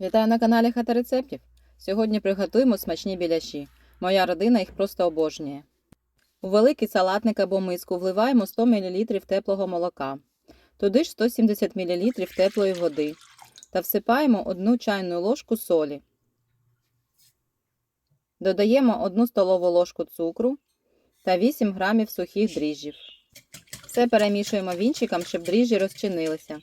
Вітаю на каналі Хата Рецептів. Сьогодні приготуємо смачні біляші. Моя родина їх просто обожнює. У великий салатник або миску вливаємо 100 мл теплого молока, туди ж 170 мл теплої води та всипаємо 1 чайну ложку солі. Додаємо 1 столову ложку цукру та 8 грамів сухих дріжджів. Все перемішуємо вінчиком, щоб дріжджі розчинилися.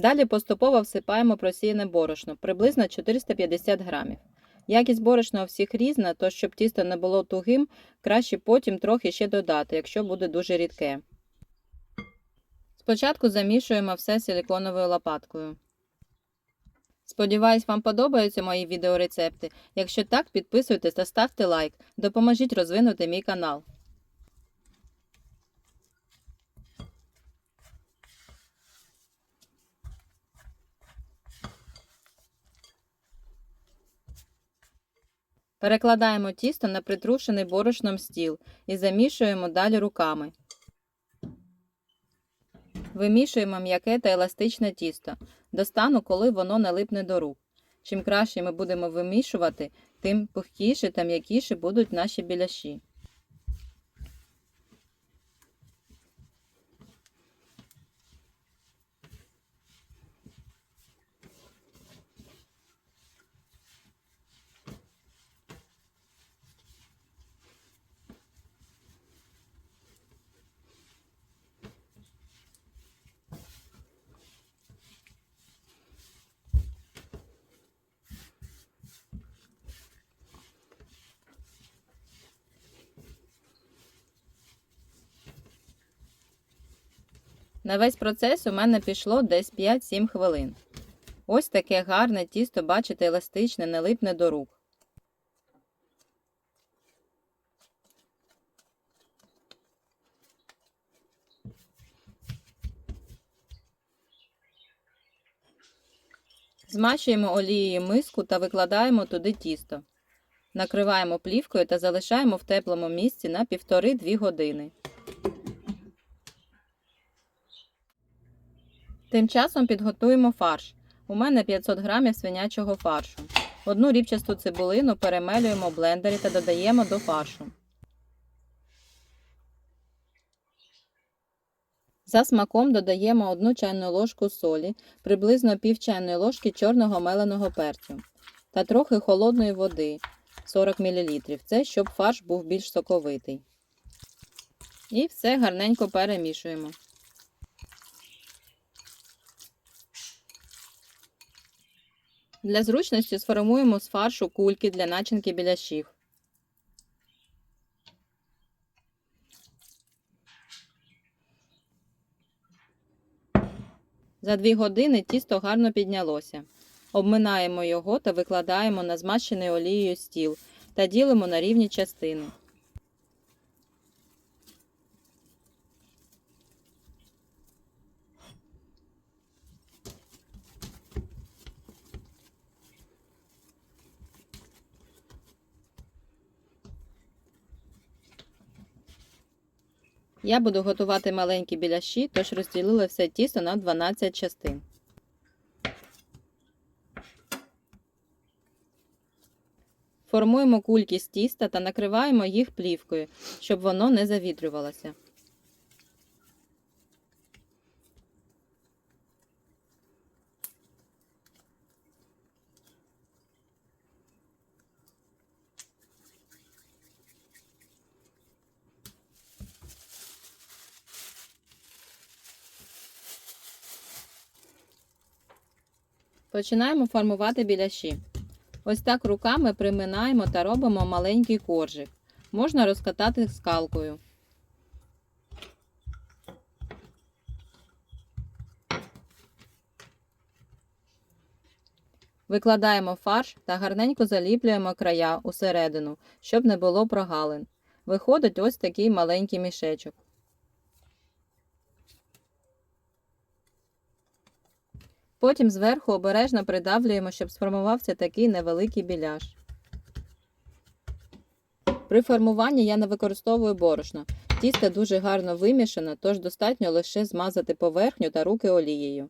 Далі поступово всипаємо просіяне борошно, приблизно 450 грамів. Якість борошна у всіх різна, тож щоб тісто не було тугим, краще потім трохи ще додати, якщо буде дуже рідке. Спочатку замішуємо все силіконовою лопаткою. Сподіваюсь, вам подобаються мої відеорецепти. Якщо так, підписуйтесь та ставте лайк. Допоможіть розвинути мій канал. Перекладаємо тісто на притрушений борошном стіл і замішуємо далі руками. Вимішуємо м'яке та еластичне тісто до стану, коли воно не липне до рук. Чим краще ми будемо вимішувати, тим пухкіше та м'якіше будуть наші біляші. На весь процес у мене пішло десь 5-7 хвилин. Ось таке гарне тісто, бачите, еластичне, не липне до рук. Змащуємо олією миску та викладаємо туди тісто. Накриваємо плівкою та залишаємо в теплому місці на 1,5-2 години. Тим часом підготуємо фарш. У мене 500 грамів свинячого фаршу. Одну рібчасту цибулину перемелюємо в блендері та додаємо до фаршу. За смаком додаємо 1 чайну ложку солі, приблизно пів чайної ложки чорного меленого перцю та трохи холодної води 40 мл. Це щоб фарш був більш соковитий. І все гарненько перемішуємо. Для зручності сформуємо з фаршу кульки для начинки біляшів. За 2 години тісто гарно піднялося. Обминаємо його та викладаємо на змащений олією стіл та ділимо на рівні частини. Я буду готувати маленькі біляші, тож розділила все тісто на 12 частин. Формуємо кульки з тіста та накриваємо їх плівкою, щоб воно не завітрювалося. Починаємо формувати біляші. Ось так руками приминаємо та робимо маленький коржик. Можна розкатати скалкою. Викладаємо фарш та гарненько заліплюємо края усередину, щоб не було прогалин. Виходить ось такий маленький мішечок. Потім зверху обережно придавлюємо, щоб сформувався такий невеликий біляш. При формуванні я не використовую борошно. Тісто дуже гарно вимішано, тож достатньо лише змазати поверхню та руки олією.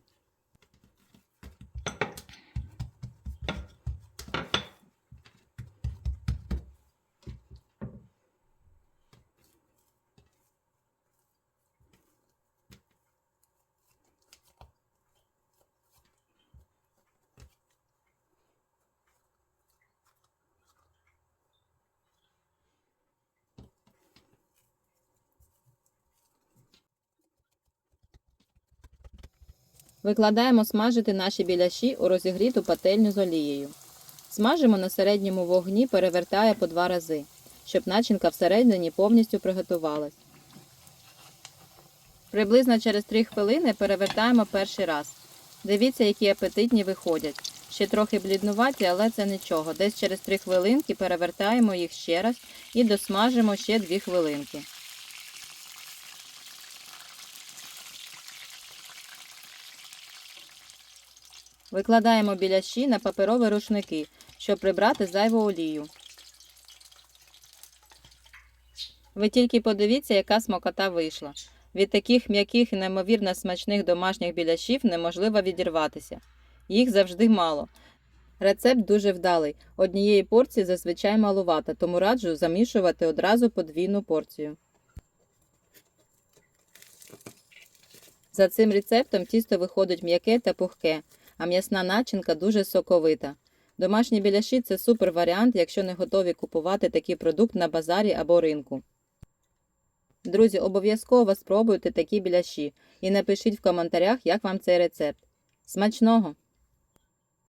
Викладаємо смажити наші біляші у розігріту пательню з олією. Смажимо на середньому вогні, перевертая по два рази, щоб начинка всередині повністю приготувалась. Приблизно через 3 хвилини перевертаємо перший раз. Дивіться, які апетитні виходять. Ще трохи бліднуваті, але це нічого. Десь через 3 хвилинки перевертаємо їх ще раз і досмажимо ще 2 хвилинки. Викладаємо біляші на паперові рушники, щоб прибрати зайву олію. Ви тільки подивіться, яка смакота вийшла. Від таких м'яких і неймовірно смачних домашніх біляшів неможливо відірватися. Їх завжди мало. Рецепт дуже вдалий. Однієї порції зазвичай малувато, тому раджу замішувати одразу подвійну порцію. За цим рецептом тісто виходить м'яке та пухке, а м'ясна начинка дуже соковита. Домашні біляші це супер варіант, якщо не готові купувати такий продукт на базарі або ринку. Друзі, обов'язково спробуйте такі біляші і напишіть в коментарях, як вам цей рецепт. Смачного!